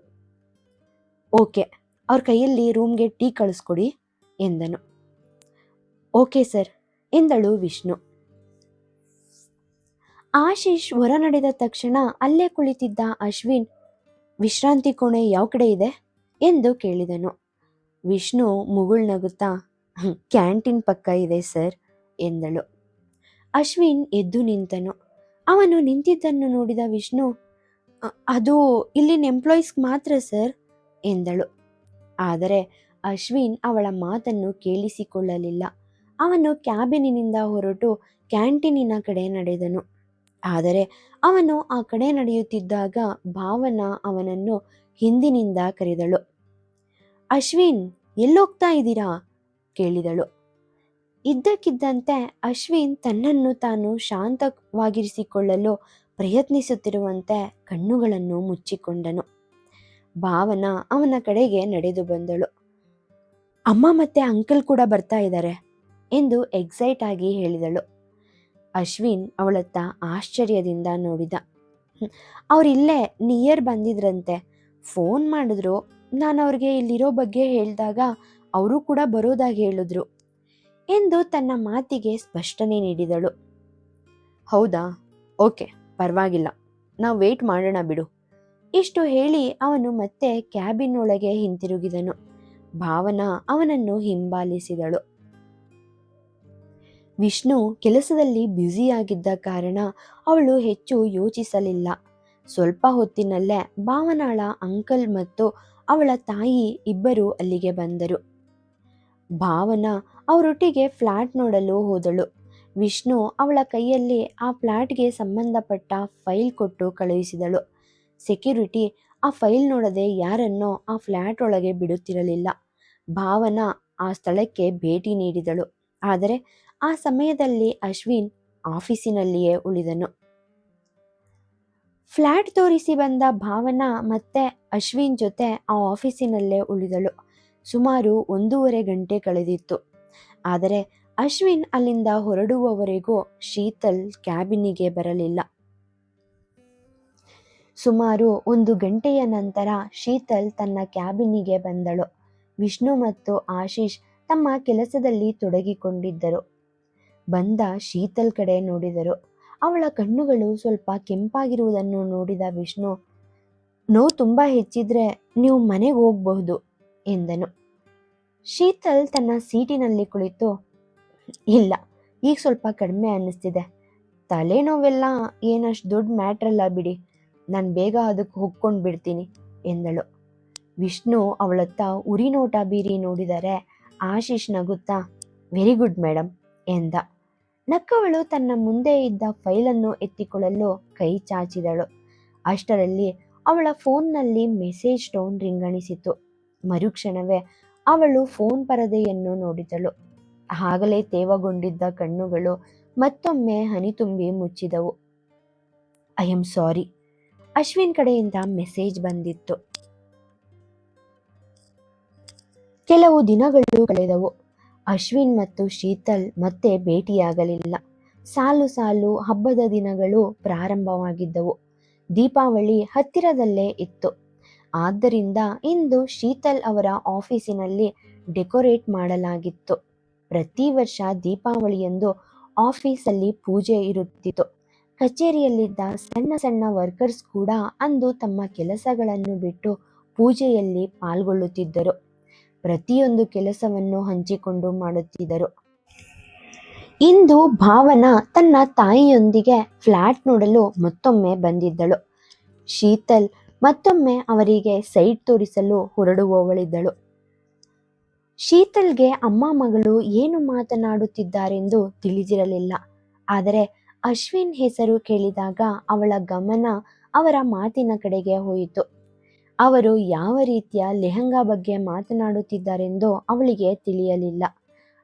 ಓಕೆ, ಅವ್ರ ಕೈಯಲ್ಲಿ ರೂಮ್ಗೆ ಟೀ ಕಳಿಸ್ಕೊಡಿ, ಎಂದನು. ಓಕೆ ಸರ್, ಎಂದಳು ವಿಷ್ಣು. ಆಶೀಶ್ ಹೊರ ನಡೆದ ತಕ್ಷಣ ಅಲ್ಲೇ ಕುಳಿತಿದ್ದ ಅಶ್ವಿನ್, ವಿಶ್ರಾಂತಿ ಕೋಣೆ ಯಾವ ಕಡೆ ಇದೆ? ಎಂದು ಕೇಳಿದನು. ವಿಷ್ಣು ಮುಗುಳ್ ನಗುತ್ತಾ ಕ್ಯಾಂಟೀನ್ ಪಕ್ಕ ಇದೆ ಸರ್, ಎಂದಳು. ಅಶ್ವಿನ್ ಎದ್ದು ನಿಂತನು. ಅವನು ನಿಂತಿದ್ದನ್ನು ನೋಡಿದ ವಿಷ್ಣು ಅದು ಇಲ್ಲಿನ ಎಂಪ್ಲಾಯೀಸ್ಗೆ ಮಾತ್ರ ಸರ್ ಎಂದಳು. ಆದರೆ ಅಶ್ವಿನ್ ಅವಳ ಮಾತನ್ನು ಕೇಳಿಸಿಕೊಳ್ಳಲಿಲ್ಲ. ಅವನು ಕ್ಯಾಬಿನಿನಿಂದ ಹೊರಟು ಕ್ಯಾಂಟೀನಿನ ಕಡೆ ನಡೆದನು. ಆದರೆ ಅವನು ಆ ಕಡೆ ನಡೆಯುತ್ತಿದ್ದಾಗ ಭಾವನಾ ಅವನನ್ನು ಹಿಂದಿನಿಂದ ಕರೆದಳು. ಅಶ್ವಿನ್, ಎಲ್ಲೋಗ್ತಾ ಇದ್ದೀರಾ? ಕೇಳಿದಳು. ಇದ್ದಕ್ಕಿದ್ದಂತೆ ಅಶ್ವಿನ್ ತನ್ನನ್ನು ತಾನು ಶಾಂತವಾಗಿರಿಸಿಕೊಳ್ಳಲು ಪ್ರಯತ್ನಿಸುತ್ತಿರುವಂತೆ ಕಣ್ಣುಗಳನ್ನು ಮುಚ್ಚಿಕೊಂಡನು. ಭಾವನ ಅವನ ಕಡೆಗೆ ನಡೆದು ಬಂದಳು. ಅಮ್ಮ ಮತ್ತೆ ಅಂಕಲ್ ಕೂಡ ಬರ್ತಾ ಇದ್ದಾರೆ ಎಂದು ಎಕ್ಸೈಟ್ ಆಗಿ ಹೇಳಿದಳು. ಅಶ್ವಿನ್ ಅವಳತ್ತ ಆಶ್ಚರ್ಯದಿಂದ ನೋಡಿದ. ಅವರಿಲ್ಲೇ ನಿಯರ್ ಬಂದಿದ್ರಂತೆ. ಫೋನ್ ಮಾಡಿದ್ರು. ನಾನು ಅವ್ರಿಗೆ ಇಲ್ಲಿರೋ ಬಗ್ಗೆ ಹೇಳಿದಾಗ ಅವರು ಕೂಡ ಬರೋದಾಗಿ ಹೇಳಿದ್ರು ಎಂದು ತನ್ನ ಮಾತಿಗೆ ಸ್ಪಷ್ಟನೆ ನೀಡಿದಳು. ಹೌದಾ? ಓಕೆ, ಪರವಾಗಿಲ್ಲ. ನಾವು ವೇಟ್ ಮಾಡೋಣ ಬಿಡು. ಇಷ್ಟು ಹೇಳಿ ಅವನು ಮತ್ತೆ ಕ್ಯಾಬಿನ್ ಒಳಗೆ ಹಿಂತಿರುಗಿದನು. ಭಾವನಾ ಅವನನ್ನು ಹಿಂಬಾಲಿಸಿದಳು. ವಿಷ್ಣು ಕೆಲಸದಲ್ಲಿ ಬ್ಯುಸಿಯಾಗಿದ್ದ ಕಾರಣ ಅವಳು ಹೆಚ್ಚು ಯೋಚಿಸಲಿಲ್ಲ. ಸ್ವಲ್ಪ ಹೊತ್ತಿನಲ್ಲೇ ಭಾವನಾಳ ಅಂಕಲ್ ಮತ್ತು ಅವಳ ತಾಯಿ ಇಬ್ಬರು ಅಲ್ಲಿಗೆ ಬಂದರು. ಭಾವನ ಅವರೊಟ್ಟಿಗೆ ಫ್ಲಾಟ್ ನೋಡಲು ಹೋದಳು. ವಿಷ್ಣು ಅವಳ ಕೈಯಲ್ಲಿ ಆ ಫ್ಲ್ಯಾಟ್ಗೆ ಸಂಬಂಧಪಟ್ಟ ಫೈಲ್ ಕೊಟ್ಟು ಕಳುಹಿಸಿದಳು. ಸೆಕ್ಯೂರಿಟಿ ಆ ಫೈಲ್ ನೋಡದೆ ಯಾರನ್ನೋ ಆ ಫ್ಲ್ಯಾಟ್ ಒಳಗೆ ಬಿಡುತ್ತಿರಲಿಲ್ಲ. ಭಾವನಾ ಆ ಸ್ಥಳಕ್ಕೆ ಭೇಟಿ ನೀಡಿದಳು. ಆದರೆ ಆ ಸಮಯದಲ್ಲಿ ಅಶ್ವಿನ್ ಆಫೀಸಿನಲ್ಲಿಯೇ ಉಳಿದನು. ಫ್ಲ್ಯಾಟ್ ತೋರಿಸಿ ಬಂದ ಭಾವನಾ ಮತ್ತೆ ಅಶ್ವಿನ್ ಜೊತೆ ಆ ಆಫೀಸಿನಲ್ಲೇ ಉಳಿದಳು. ಸುಮಾರು ಒಂದೂವರೆ ಗಂಟೆ ಕಳೆದಿತ್ತು. ಆದರೆ ಅಶ್ವಿನ್ ಅಲ್ಲಿಂದ ಹೊರಡುವವರೆಗೂ ಶೀತಲ್ ಕ್ಯಾಬಿನಿಗೆ ಬರಲಿಲ್ಲ. ಸುಮಾರು ಒಂದು ಗಂಟೆಯ ನಂತರ ಶೀತಲ್ ತನ್ನ ಕ್ಯಾಬಿನಿಗೆ ಬಂದಳು. ವಿಷ್ಣು ಮತ್ತು ಆಶೀಶ್ ತಮ್ಮ ಕೆಲಸದಲ್ಲಿ ತೊಡಗಿಕೊಂಡಿದ್ದರು. ಬಂದ ಶೀತಲ್ ಕಡೆ ನೋಡಿದರು. ಅವಳ ಕಣ್ಣುಗಳು ಸ್ವಲ್ಪ ಕೆಂಪಾಗಿರುವುದನ್ನು ನೋಡಿದ ವಿಷ್ಣು, ನೋವು ತುಂಬ ಹೆಚ್ಚಿದ್ರೆ ನೀವು ಮನೆಗೆ ಹೋಗಬಹುದು ಎಂದನು. ಶೀತಲ್ ತನ್ನ ಸೀಟಿನಲ್ಲಿ ಕುಳಿತು, ಇಲ್ಲ, ಈಗ ಸ್ವಲ್ಪ ಕಡಿಮೆ ಅನ್ನಿಸ್ತಿದೆ. ತಲೆನೋವೆಲ್ಲ ಏನಷ್ಟು ದೊಡ್ಡ ಮ್ಯಾಟ್ರಲ್ಲ ಬಿಡಿ. ನಾನು ಬೇಗ ಅದಕ್ಕೆ ಹೊಕ್ಕೊಂಡು ಬಿಡ್ತೀನಿ ಎಂದಳು. ವಿಷ್ಣು ಅವಳತ್ತ ಉರಿ ನೋಟ ಬೀರಿ ನೋಡಿದರೆ ಆಶೀಶ್ ನಗುತ್ತಾ ವೆರಿ ಗುಡ್ ಮೇಡಮ್ ಎಂದ. ನಕ್ಕವಳು ತನ್ನ ಮುಂದೆ ಇದ್ದ ಫೈಲನ್ನು ಎತ್ತಿಕೊಳ್ಳಲು ಕೈ ಚಾಚಿದಳು. ಅಷ್ಟರಲ್ಲಿ ಅವಳ ಫೋನ್ನಲ್ಲಿ ಮೆಸೇಜ್ ಟೋನ್ ರಿಂಗಣಿಸಿತು. ಮರುಕ್ಷಣವೇ ಅವಳು ಫೋನ್ ಪರದೆಯನ್ನು ನೋಡಿದಳು. ಆಗಲೇ ತೇವಗೊಂಡಿದ್ದ ಕಣ್ಣುಗಳು ಮತ್ತೊಮ್ಮೆ ಹನಿ ತುಂಬಿ ಮುಚ್ಚಿದವು. ಐ ಆಮ್ ಸಾರಿ ಅಶ್ವಿನ್ ಕಡೆಯಿಂದ ಮೆಸೇಜ್ ಬಂದಿತ್ತು. ಕೆಲವು ದಿನಗಳು ಕಳೆದವು. ಅಶ್ವಿನ್ ಮತ್ತು ಶೀತಲ್ ಮತ್ತೆ ಭೇಟಿಯಾಗಲಿಲ್ಲ. ಸಾಲು ಸಾಲು ಹಬ್ಬದ ದಿನಗಳು ಪ್ರಾರಂಭವಾಗಿದ್ದವು. ದೀಪಾವಳಿ ಹತ್ತಿರದಲ್ಲೇ ಇತ್ತು. ಆದ್ದರಿಂದ ಇಂದು ಶೀತಲ್ ಅವರ ಆಫೀಸಿನಲ್ಲಿ ಡೆಕೋರೇಟ್ ಮಾಡಲಾಗಿತ್ತು. ಪ್ರತಿ ವರ್ಷ ದೀಪಾವಳಿಯಂದು ಆಫೀಸಲ್ಲಿ ಪೂಜೆ ಇರುತ್ತಿತ್ತು. ಕಚೇರಿಯಲ್ಲಿದ್ದ ಸಣ್ಣ ಸಣ್ಣ ವರ್ಕರ್ಸ್ ಕೂಡ ಅಂದು ತಮ್ಮ ಕೆಲಸಗಳನ್ನು ಬಿಟ್ಟು ಪೂಜೆಯಲ್ಲಿ ಪಾಲ್ಗೊಳ್ಳುತ್ತಿದ್ದರು. ಪ್ರತಿಯೊಂದು ಕೆಲಸವನ್ನು ಹಂಚಿಕೊಂಡು ಮಾಡುತ್ತಿದ್ದರು. ಇಂದು ಭಾವನಾ ತನ್ನ ತಾಯಿಯೊಂದಿಗೆ ಫ್ಲಾಟ್ ನೋಡಲು ಮತ್ತೊಮ್ಮೆ ಬಂದಿದ್ದಳು. ಶೀತಲ್ ಮತ್ತೊಮ್ಮೆ ಅವರಿಗೆ ಸೈಟ್ ತೋರಿಸಲು ಹೊರಡುವವಳಿದ್ದಳು. ಶೀತಲ್ಗೆ ಅಮ್ಮ ಮಗಳು ಏನು ಮಾತನಾಡುತ್ತಿದ್ದಾರೆಂದು ತಿಳಿದಿರಲಿಲ್ಲ. ಆದರೆ ಅಶ್ವಿನ್ ಹೆಸರು ಕೇಳಿದಾಗ ಅವಳ ಗಮನ ಅವರ ಮಾತಿನ ಕಡೆಗೆ ಹೋಯಿತು. ಅವರು ಯಾವ ರೀತಿಯ ಲೆಹಂಗಾ ಬಗ್ಗೆ ಮಾತನಾಡುತ್ತಿದ್ದಾರೆಂದು ಅವಳಿಗೆ ತಿಳಿಯಲಿಲ್ಲ.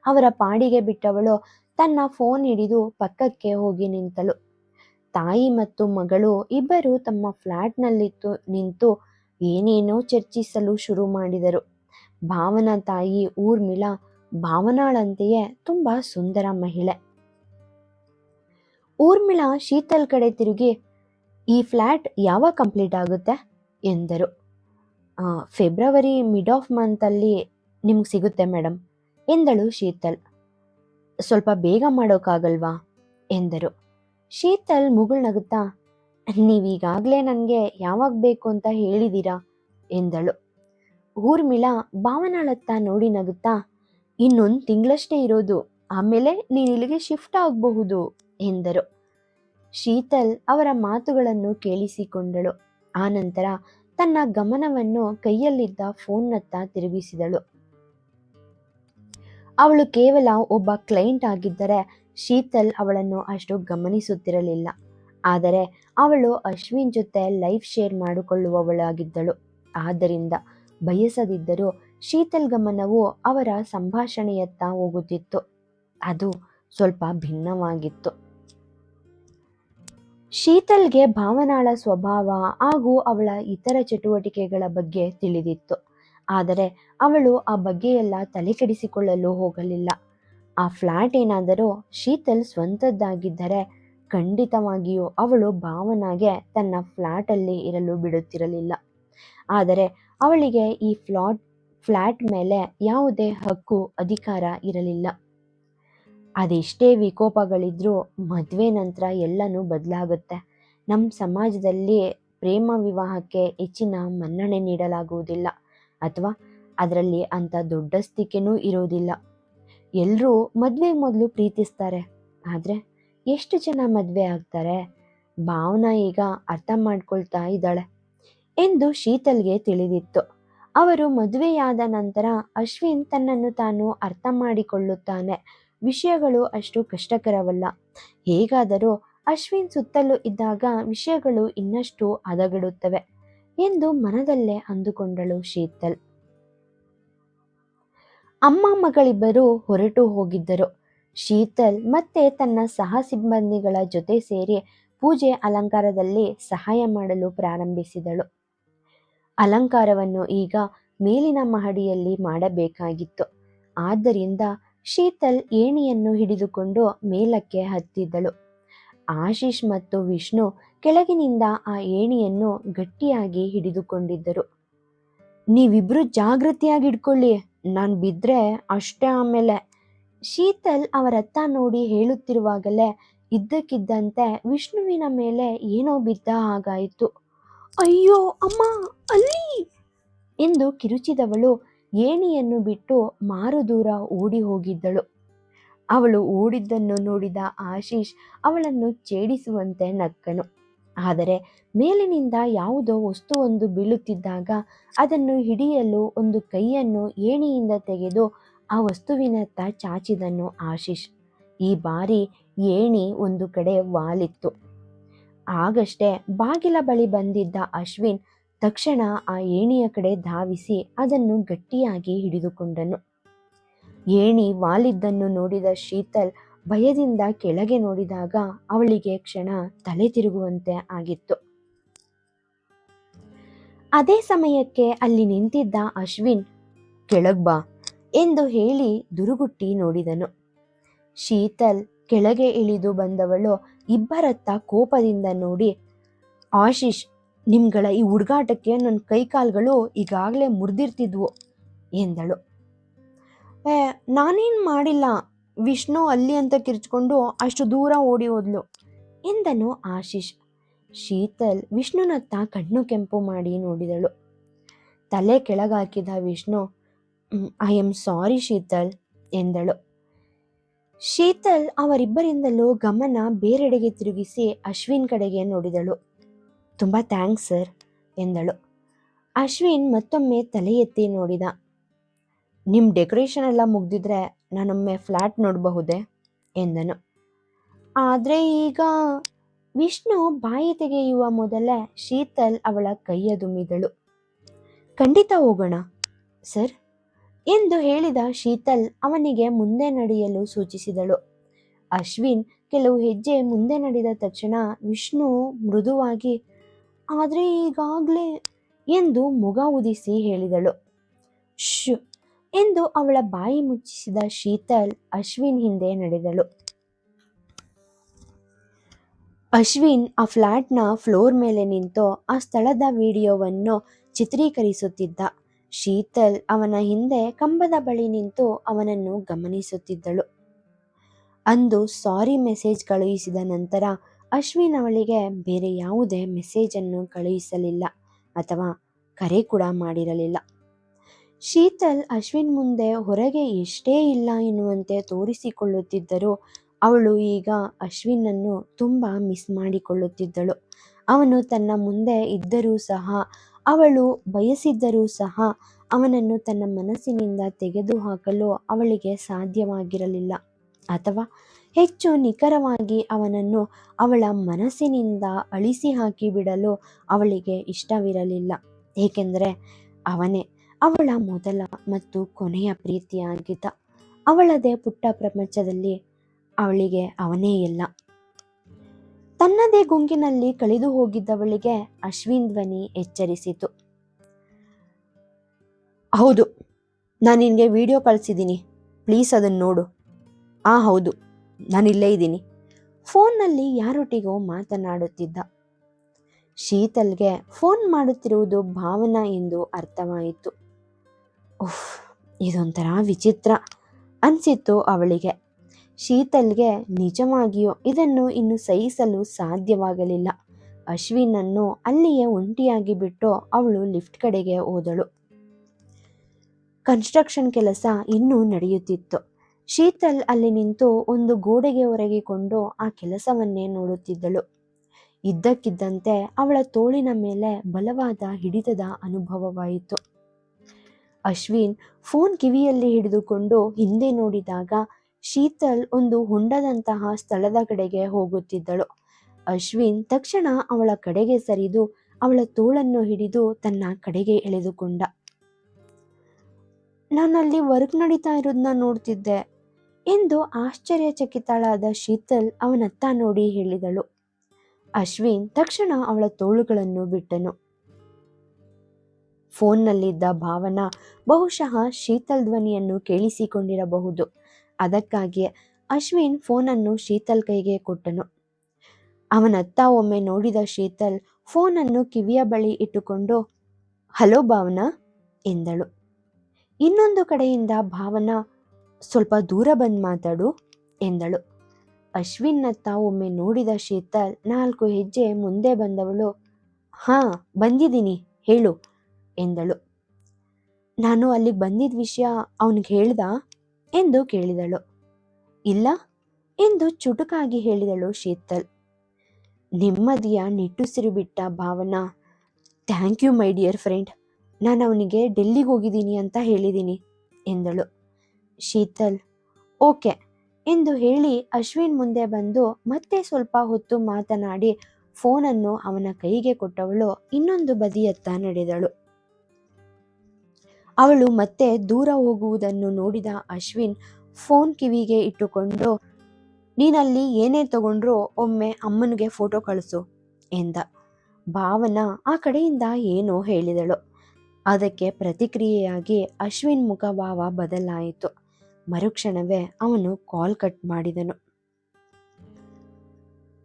ಅವರ ಪಾಡಿಗೆ ಬಿಟ್ಟವಳು ತನ್ನ ಫೋನ್ ಹಿಡಿದು ಪಕ್ಕಕ್ಕೆ ಹೋಗಿ ನಿಂತಳು. ತಾಯಿ ಮತ್ತು ಮಗಳು ಇಬ್ಬರು ತಮ್ಮ ಫ್ಲ್ಯಾಟ್ನಲ್ಲಿತ್ತು ನಿಂತು ಏನೇನೋ ಚರ್ಚಿಸಲು ಶುರು ಮಾಡಿದರು. ಭಾವನಾ ತಾಯಿ ಊರ್ಮಿಳಾ ಭಾವನಾಳಂತೆಯೇ ತುಂಬಾ ಸುಂದರ ಮಹಿಳೆ. ಊರ್ಮಿಳಾ ಶೀತಲ್ ಕಡೆ ತಿರುಗಿ ಈ ಫ್ಲ್ಯಾಟ್ ಯಾವಾಗ ಕಂಪ್ಲೀಟ್ ಆಗುತ್ತೆ? ಎಂದರು. "ಆ, ಫೆಬ್ರವರಿ ಮಿಡ್ ಆಫ್ ಮಂತಲ್ಲಿ ನಿಮ್ಗೆ ಸಿಗುತ್ತೆ ಮೇಡಮ್ ಎಂದಳು ಶೀತಲ್. ಸ್ವಲ್ಪ ಬೇಗ ಮಾಡೋಕ್ಕಾಗಲ್ವಾ? ಎಂದರು. ಶೀತಲ್ ಮುಗುಳ್ನಗುತ್ತಾ ನೀವೀಗಾಗಲೇ ನನಗೆ ಯಾವಾಗ ಬೇಕು ಅಂತ ಹೇಳಿದ್ದೀರಾ ಎಂದಳು. ಊರ್ಮಿಳಾ ಭಾವನಾಳತ್ತ ನೋಡಿ ನಗುತ್ತಾ ಇನ್ನೊಂದು ತಿಂಗಳಷ್ಟೇ ಇರೋದು ಆಮೇಲೆ ನೀನು ಇಲ್ಲಿಗೆ ಶಿಫ್ಟ್ ಆಗಬಹುದು. ಎಂದರು. ಶೀತಲ್ ಅವರ ಮಾತುಗಳನ್ನು ಕೇಳಿಸಿಕೊಂಡಳು. ಆನಂತರ ತನ್ನ ಗಮನವನ್ನು ಕೈಯಲ್ಲಿದ್ದ ಫೋನ್ನತ್ತ ತಿರುಗಿಸಿದಳು. ಅವಳು ಕೇವಲ ಒಬ್ಬ ಕ್ಲೈಂಟ್ ಆಗಿದ್ದರೆ ಶೀತಲ್ ಅವಳನ್ನು ಅಷ್ಟು ಗಮನಿಸುತ್ತಿರಲಿಲ್ಲ. ಆದರೆ ಅವಳು ಅಶ್ವಿನ್ ಜೊತೆ ಲೈಫ್ ಶೇರ್ ಮಾಡಿಕೊಳ್ಳುವವಳಾಗಿದ್ದಳು. ಆದ್ದರಿಂದ ಬಯಸದಿದ್ದರೂ ಶೀತಲ್ ಗಮನವು ಅವರ ಸಂಭಾಷಣೆಯತ್ತ ಹೋಗುತ್ತಿತ್ತು. ಅದು ಸ್ವಲ್ಪ ಭಿನ್ನವಾಗಿತ್ತು. ಶೀತಲ್ಗೆ ಭಾವನಾಳ ಸ್ವಭಾವ ಹಾಗೂ ಅವಳ ಇತರ ಚಟುವಟಿಕೆಗಳ ಬಗ್ಗೆ ತಿಳಿದಿತ್ತು. ಆದರೆ ಅವಳು ಆ ಬಗ್ಗೆಯೆಲ್ಲ ತಲೆಕೆಡಿಸಿಕೊಳ್ಳಲು ಹೋಗಲಿಲ್ಲ. ಆ ಫ್ಲಾಟ್ ಏನಾದರೂ ಶೀತಲ್ ಸ್ವಂತದ್ದಾಗಿದ್ದರೆ ಖಂಡಿತವಾಗಿಯೂ ಅವಳು ಭಾವನಾಗೆ ತನ್ನ ಫ್ಲ್ಯಾಟಲ್ಲಿ ಇರಲು ಬಿಡುತ್ತಿರಲಿಲ್ಲ. ಆದರೆ ಅವಳಿಗೆ ಈ ಫ್ಲಾಟ್ ಫ್ಲ್ಯಾಟ್ ಮೇಲೆ ಯಾವುದೇ ಹಕ್ಕು, ಅಧಿಕಾರ ಇರಲಿಲ್ಲ. ಅದೆಷ್ಟೇ ವಿಕೋಪಗಳಿದ್ರೂ ಮದುವೆ ನಂತರ ಎಲ್ಲನೂ ಬದಲಾಗುತ್ತೆ. ನಮ್ಮ ಸಮಾಜದಲ್ಲಿ ಪ್ರೇಮ ವಿವಾಹಕ್ಕೆ ಹೆಚ್ಚಿನ ಮನ್ನಣೆ ನೀಡಲಾಗುವುದಿಲ್ಲ ಅಥವಾ ಅದರಲ್ಲಿ ಅಂಥ ದೊಡ್ಡಸ್ತಿಕೆನೂ ಇರೋದಿಲ್ಲ. ಎಲ್ಲರೂ ಮದುವೆ ಮೊದಲು ಪ್ರೀತಿಸ್ತಾರೆ. ಆದರೆ ಎಷ್ಟು ಜನ ಮದುವೆ ಆಗ್ತಾರೆ? ಭಾವನಾ ಈಗ ಅರ್ಥ ಮಾಡ್ಕೊಳ್ತಾ ಇದ್ದಾಳೆ ಎಂದು ಶೀತಲ್ಗೆ ತಿಳಿದಿತ್ತು. ಅವರು ಮದುವೆಯಾದ ನಂತರ ಅಶ್ವಿನ್ ತನ್ನನ್ನು ತಾನು ಅರ್ಥ ಮಾಡಿಕೊಳ್ಳುತ್ತಾನೆ. ವಿಷಯಗಳು ಅಷ್ಟು ಕಷ್ಟಕರವಲ್ಲ. ಹೇಗಾದರೂ ಅಶ್ವಿನ್ ಸುತ್ತಲೂ ಇದ್ದಾಗ ವಿಷಯಗಳು ಇನ್ನಷ್ಟು ಹದಗೆಡುತ್ತವೆ ಎಂದು ಮನದಲ್ಲೇ ಅಂದುಕೊಂಡಳು ಶೀತಲ್. ಅಮ್ಮ ಮಗಳಿಬ್ಬರು ಹೊರಟು ಹೋಗಿದ್ದರು. ಶೀತಲ್ ಮತ್ತೆ ತನ್ನ ಸಹ ಸಿಬ್ಬಂದಿಗಳ ಜೊತೆ ಸೇರಿ ಪೂಜೆ ಅಲಂಕಾರದಲ್ಲಿ ಸಹಾಯ ಮಾಡಲು ಪ್ರಾರಂಭಿಸಿದಳು. ಅಲಂಕಾರವನ್ನು ಈಗ ಮೇಲಿನ ಮಹಡಿಯಲ್ಲಿ ಮಾಡಬೇಕಾಗಿತ್ತು. ಆದ್ದರಿಂದ ಶೀತಲ್ ಏಣಿಯನ್ನು ಹಿಡಿದುಕೊಂಡು ಮೇಲಕ್ಕೆ ಹತ್ತಿದ್ದಳು. ಆಶೀಶ್ ಮತ್ತು ವಿಷ್ಣು ಕೆಳಗಿನಿಂದ ಆ ಏಣಿಯನ್ನು ಗಟ್ಟಿಯಾಗಿ ಹಿಡಿದುಕೊಂಡಿದ್ದರು. ನೀವಿಬ್ರು ಜಾಗೃತಿಯಾಗಿ ಇಟ್ಕೊಳ್ಳಿ ನಾನು ಬಿದ್ರೆ ಅಷ್ಟೇ ಆಮೇಲೆ. ಶೀತಲ್ ಅವರತ್ತ ನೋಡಿ ಹೇಳುತ್ತಿರುವಾಗಲೇ ಇದ್ದಕ್ಕಿದ್ದಂತೆ ವಿಷ್ಣುವಿನ ಮೇಲೆ ಏನೋ ಬಿದ್ದ ಹಾಗಾಯಿತು. ಅಯ್ಯೋ, ಅಮ್ಮ, ಅಲ್ಲಿ! ಎಂದು ಕಿರುಚಿದವಳು ಏಣಿಯನ್ನು ಬಿಟ್ಟು ಮಾರು ದೂರ ಓಡಿ ಹೋಗಿದ್ದಳು. ಅವಳು ಓಡಿದ್ದನ್ನು ನೋಡಿದ ಆಶೀಶ್ ಅವಳನ್ನು ಛೇಡಿಸುವಂತೆ ನಕ್ಕನು. ಆದರೆ ಮೇಲಿನಿಂದ ಯಾವುದೋ ವಸ್ತುವೊಂದು ಬೀಳುತ್ತಿದ್ದಾಗ ಅದನ್ನು ಹಿಡಿಯಲು ಒಂದು ಕೈಯನ್ನು ಏಣಿಯಿಂದ ತೆಗೆದು ಆ ವಸ್ತುವಿನತ್ತ ಚಾಚಿದನು ಆಶೀಶ್. ಈ ಬಾರಿ ಏಣಿ ಒಂದು ಕಡೆ ವಾಲಿತ್ತು. ಆಗಷ್ಟೇ ಬಾಗಿಲ ಬಳಿ ಬಂದಿದ್ದ ಅಶ್ವಿನ್ ತಕ್ಷಣ ಆ ಏಣಿಯ ಕಡೆ ಧಾವಿಸಿ ಅದನ್ನು ಗಟ್ಟಿಯಾಗಿ ಹಿಡಿದುಕೊಂಡನು. ಏಣಿ ವಾಲಿದ್ದನ್ನು ನೋಡಿದ ಶೀತಲ್ ಭಯದಿಂದ ಕೆಳಗೆ ನೋಡಿದಾಗ ಅವಳಿಗೆ ಕ್ಷಣ ತಲೆ ತಿರುಗುವಂತೆ ಆಗಿತ್ತು. ಅದೇ ಸಮಯಕ್ಕೆ ಅಲ್ಲಿ ನಿಂತಿದ್ದ ಅಶ್ವಿನ್, ಕೆಳಗ್ ಬಾ ಎಂದು ಹೇಳಿ ದುರುಗುಟ್ಟಿ ನೋಡಿದನು. ಶೀತಲ್ ಕೆಳಗೆ ಇಳಿದು ಬಂದವಳು ಇಬ್ಬರತ್ತ ಕೋಪದಿಂದ ನೋಡಿ, ಆಶೀಶ್ ನಿಮ್ಗಳ ಈ ಹುಡುಗಾಟಕ್ಕೆ ನನ್ನ ಕೈಕಾಲುಗಳು ಈಗಾಗಲೇ ಮುರಿದಿರ್ತಿದ್ವು ಎಂದಳು. ಏ, ನಾನೇನು ಮಾಡಿಲ್ಲ? ವಿಷ್ಣು ಅಲ್ಲಿ ಅಂತ ಕಿರ್ಚ್ಕೊಂಡು ಅಷ್ಟು ದೂರ ಓಡಿ ಹೋದ್ಲು ಎಂದನು ಆಶೀಶ್. ಶೀತಲ್ ವಿಷ್ಣುನತ್ತ ಕಣ್ಣು ಕೆಂಪು ಮಾಡಿ ನೋಡಿದಳು. ತಲೆ ಕೆಳಗಾಕಿದ Vishnu I am sorry Sheetal ಎಂದಳು. ಶೀತಲ್ ಅವರಿಬ್ಬರಿಂದಲೂ ಗಮನ ಬೇರೆಡೆಗೆ ತಿರುಗಿಸಿ ಅಶ್ವಿನ್ ಕಡೆಗೆ ನೋಡಿದಳು. ತುಂಬ ಥ್ಯಾಂಕ್ಸ್, ಸರ್, ಎಂದಳು. ಅಶ್ವಿನ್ ಮತ್ತೊಮ್ಮೆ ತಲೆ ಎತ್ತಿ ನೋಡಿದ. ನಿಮ್ಮ ಡೆಕೋರೇಷನ್ ಎಲ್ಲ ಮುಗ್ದಿದ್ರೆ ನಾನೊಮ್ಮೆ ಫ್ಲ್ಯಾಟ್ ನೋಡಬಹುದೇ? ಎಂದನು. ಆದರೆ ಈಗ ವಿಷ್ಣು ಬಾಯಿ ತೆಗೆಯುವ ಮೊದಲೇ ಶೀತಲ್ ಅವಳ ಕೈಯ ದುಮ್ಮಿದಳು ಖಂಡಿತ ಹೋಗೋಣ, ಸರ್, ಎಂದು ಹೇಳಿದ ಶೀತಲ್ ಅವನಿಗೆ ಮುಂದೆ ನಡೆಯಲು ಸೂಚಿಸಿದಳು. ಅಶ್ವಿನ್ ಕೆಲವು ಹೆಜ್ಜೆ ಮುಂದೆ ನಡೆದ ತಕ್ಷಣ ವಿಷ್ಣು ಮೃದುವಾಗಿ ಆದರೆ ಈಗಾಗಲೇ ಎಂದು ಮುಗ ಉದಿಸಿ ಹೇಳಿದಳು. ಶು ಎಂದು ಅವಳ ಬಾಯಿ ಮುಚ್ಚಿಸಿದ ಶೀತಲ್ ಅಶ್ವಿನ್ ಹಿಂದೆ ನಡೆದಳು. ಅಶ್ವಿನ್ ಆ ಫ್ಲ್ಯಾಟ್ನ ಫ್ಲೋರ್ ಮೇಲೆ ನಿಂತು ಆ ಸ್ಥಳದ ವಿಡಿಯೋವನ್ನು ಚಿತ್ರೀಕರಿಸುತ್ತಿದ್ದ. ಶೀತಲ್ ಅವನ ಹಿಂದೆ ಕಂಬದ ಬಳಿ ನಿಂತು ಅವನನ್ನು ಗಮನಿಸುತ್ತಿದ್ದಳು. ಅಂದು ಸಾರಿ ಮೆಸೇಜ್ ಕಳುಹಿಸಿದ ನಂತರ ಅಶ್ವಿನ್ ಅವಳಿಗೆ ಬೇರೆ ಯಾವುದೇ ಮೆಸೇಜನ್ನು ಕಳುಹಿಸಲಿಲ್ಲ ಅಥವಾ ಕರೆ ಕೂಡ ಮಾಡಿರಲಿಲ್ಲ. ಶೀತಲ್ ಅಶ್ವಿನ್ ಮುಂದೆ ಹೊರಗೆ ಎಷ್ಟೇ ಇಲ್ಲ ಎನ್ನುವಂತೆ ತೋರಿಸಿಕೊಳ್ಳುತ್ತಿದ್ದರೂ ಅವಳು ಈಗ ಅಶ್ವಿನನ್ನು ತುಂಬ ಮಿಸ್ ಮಾಡಿಕೊಳ್ಳುತ್ತಿದ್ದಳು. ಅವನು ತನ್ನ ಮುಂದೆ ಇದ್ದರೂ ಸಹ, ಅವಳು ಬಯಸಿದ್ದರೂ ಸಹ ಅವನನ್ನು ತನ್ನ ಮನಸ್ಸಿನಿಂದ ತೆಗೆದುಹಾಕಲು ಅವಳಿಗೆ ಸಾಧ್ಯವಾಗಿರಲಿಲ್ಲ. ಅಥವಾ ಹೆಚ್ಚು ನಿಖರವಾಗಿ ಅವನನ್ನು ಅವಳ ಮನಸ್ಸಿನಿಂದ ಅಳಿಸಿ ಹಾಕಿ ಬಿಡಲು ಅವಳಿಗೆ ಇಷ್ಟವಿರಲಿಲ್ಲ. ಏಕೆಂದರೆ ಅವನೇ ಅವಳ ಮೊದಲ ಮತ್ತು ಕೊನೆಯ ಪ್ರೀತಿಯಾಗಿದ್ದ ಅವಳದೇ ಪುಟ್ಟ ಪ್ರಪಂಚದಲ್ಲಿ ಅವಳಿಗೆ ಅವನೇ ಎಲ್ಲ ತನ್ನದೇ ಗುಂಗಿನಲ್ಲಿ ಕಳೆದು ಹೋಗಿದ್ದವಳಿಗೆ ಅಶ್ವಿನ್ ಧ್ವನಿ ಎಚ್ಚರಿಸಿತು. ಹೌದು, ನಾನು ನಿನಗೆ ವಿಡಿಯೋ ಕಳಿಸಿದ್ದೀನಿ. ಪ್ಲೀಸ್ ಅದನ್ನು ನೋಡು. ಆ, ಹೌದು. ನಾನು ಇಲ್ಲೇ ಇದ್ದೀನಿ. ಫೋನ್ನಲ್ಲಿ ಯಾರೊಟ್ಟಿಗೋ ಮಾತನಾಡುತ್ತಿದ್ದ. ಶೀತಲ್ಗೆ ಫೋನ್ ಮಾಡುತ್ತಿರುವುದು ಭಾವನಾ ಎಂದು ಅರ್ಥವಾಯಿತು. ಉಫ್, ಇದೊಂಥರ ವಿಚಿತ್ರ ಅನಿಸಿತ್ತು ಅವಳಿಗೆ. ಶೀತಲ್ಗೆ ನಿಜವಾಗಿಯೂ ಇದನ್ನು ಇನ್ನು ಸಹಿಸಲು ಸಾಧ್ಯವಾಗಲಿಲ್ಲ. ಅಶ್ವಿನನ್ನು ಅಲ್ಲಿಯೇ ಒಂಟಿಯಾಗಿ ಬಿಟ್ಟು ಅವಳು ಲಿಫ್ಟ್ ಕಡೆಗೆ ಹೋದಳು. ಕನ್ಸ್ಟ್ರಕ್ಷನ್ ಕೆಲಸ ಇನ್ನೂ ನಡೆಯುತ್ತಿತ್ತು. ಶೀತಲ್ ಅಲ್ಲಿ ನಿಂತು ಒಂದು ಗೋಡೆಗೆ ಒರಗಿಕೊಂಡು ಆ ಕೆಲಸವನ್ನೇ ನೋಡುತ್ತಿದ್ದಳು. ಇದ್ದಕ್ಕಿದ್ದಂತೆ ಅವಳ ತೋಳಿನ ಮೇಲೆ ಬಲವಾದ ಹಿಡಿತದ ಅನುಭವವಾಯಿತು. ಅಶ್ವಿನ್ ಫೋನ್ ಕಿವಿಯಲ್ಲಿ ಹಿಡಿದುಕೊಂಡು ಹಿಂದೆ ನೋಡಿದಾಗ ಶೀತಲ್ ಒಂದು ಹೊಂಡದಂತಹ ಸ್ಥಳದ ಕಡೆಗೆ ಹೋಗುತ್ತಿದ್ದಳು. ಅಶ್ವಿನ್ ತಕ್ಷಣ ಅವಳ ಕಡೆಗೆ ಸರಿದು ಅವಳ ತೋಳನ್ನು ಹಿಡಿದು ತನ್ನ ಕಡೆಗೆ ಎಳೆದುಕೊಂಡ. ನಾನಲ್ಲಿ ವರ್ಕ್ ನಡೀತಾ ಇರೋದನ್ನ ನೋಡ್ತಿದ್ದೆ ಎಂದು ಆಶ್ಚರ್ಯಚಕಿತಳಾದ ಶೀತಲ್ ಅವನತ್ತ ನೋಡಿ ಹೇಳಿದಳು. ಅಶ್ವಿನ್ ತಕ್ಷಣ ಅವಳ ತೋಳುಗಳನ್ನು ಬಿಟ್ಟನು. ಫೋನ್ನಲ್ಲಿದ್ದ ಭಾವನ ಬಹುಶಃ ಶೀತಲ್ ಧ್ವನಿಯನ್ನು ಕೇಳಿಸಿಕೊಂಡಿರಬಹುದು. ಅದಕ್ಕಾಗಿಯೇ ಅಶ್ವಿನ್ ಫೋನನ್ನು ಶೀತಲ್ ಕೈಗೆ ಕೊಟ್ಟನು. ಅವನತ್ತ ಒಮ್ಮೆ ನೋಡಿದ ಶೀತಲ್ ಫೋನನ್ನು ಕಿವಿಯ ಬಳಿ ಇಟ್ಟುಕೊಂಡು, ಹಲೋ ಭಾವನಾ, ಎಂದಳು. ಇನ್ನೊಂದು ಕಡೆಯಿಂದ ಭಾವನ ಸ್ವಲ್ಪ ದೂರ ಬಂದು ಮಾತಾಡು ಎಂದಳು. ಅಶ್ವಿನ್ನತ್ತ ಒಮ್ಮೆ ನೋಡಿದ ಶೀತಲ್ ನಾಲ್ಕು ಹೆಜ್ಜೆ ಮುಂದೆ ಬಂದವಳು, ಹಾ, ಬಂದಿದ್ದೀನಿ, ಹೇಳು, ಎಂದಳು. ನಾನು ಅಲ್ಲಿಗೆ ಬಂದಿದ್ದ ವಿಷಯ ಅವನಿಗೆ ಹೇಳ್ದ? ಎಂದು ಕೇಳಿದಳು. ಇಲ್ಲ, ಎಂದು ಚುಟುಕಾಗಿ ಹೇಳಿದಳು ಶೀತಲ್. ನೆಮ್ಮದಿಯ ನಿಟ್ಟುಸಿರು ಬಿಟ್ಟ Bhavana, thank you my dear friend. ನಾನು ಅವನಿಗೆ ಡೆಲ್ಲಿಗೆ ಹೋಗಿದ್ದೀನಿ ಅಂತ ಹೇಳಿದ್ದೀನಿ ಎಂದಳು. ಶೀತಲ್, ಓಕೆ ಎಂದು ಹೇಳಿ ಅಶ್ವಿನ್ ಮುಂದೆ ಬಂದು ಮತ್ತೆ ಸ್ವಲ್ಪ ಹೊತ್ತು ಮಾತನಾಡಿ ಫೋನನ್ನು ಅವನ ಕೈಗೆ ಕೊಟ್ಟವಳು ಇನ್ನೊಂದು ಬದಿಯತ್ತ ನಡೆದಳು. ಅವಳು ಮತ್ತೆ ದೂರ ಹೋಗುವುದನ್ನು ನೋಡಿದ ಅಶ್ವಿನ್ ಫೋನ್ ಕಿವಿಗೆ ಇಟ್ಟುಕೊಂಡು, ನೀನಲ್ಲಿ ಏನೇ ತಗೊಂಡ್ರೂ ಒಮ್ಮೆ ಅಮ್ಮನಿಗೆ ಫೋಟೋ ಕಳಿಸು ಎಂದ. ಭಾವನಾ ಆ ಕಡೆಯಿಂದ ಏನೋ ಹೇಳಿದಳು. ಅದಕ್ಕೆ ಪ್ರತಿಕ್ರಿಯೆಯಾಗಿ ಅಶ್ವಿನ್ ಮುಖಭಾವ ಬದಲಾಯಿತು. ಮರುಕ್ಷಣವೇ ಅವನು ಕಾಲ್ ಕಟ್ ಮಾಡಿದನು.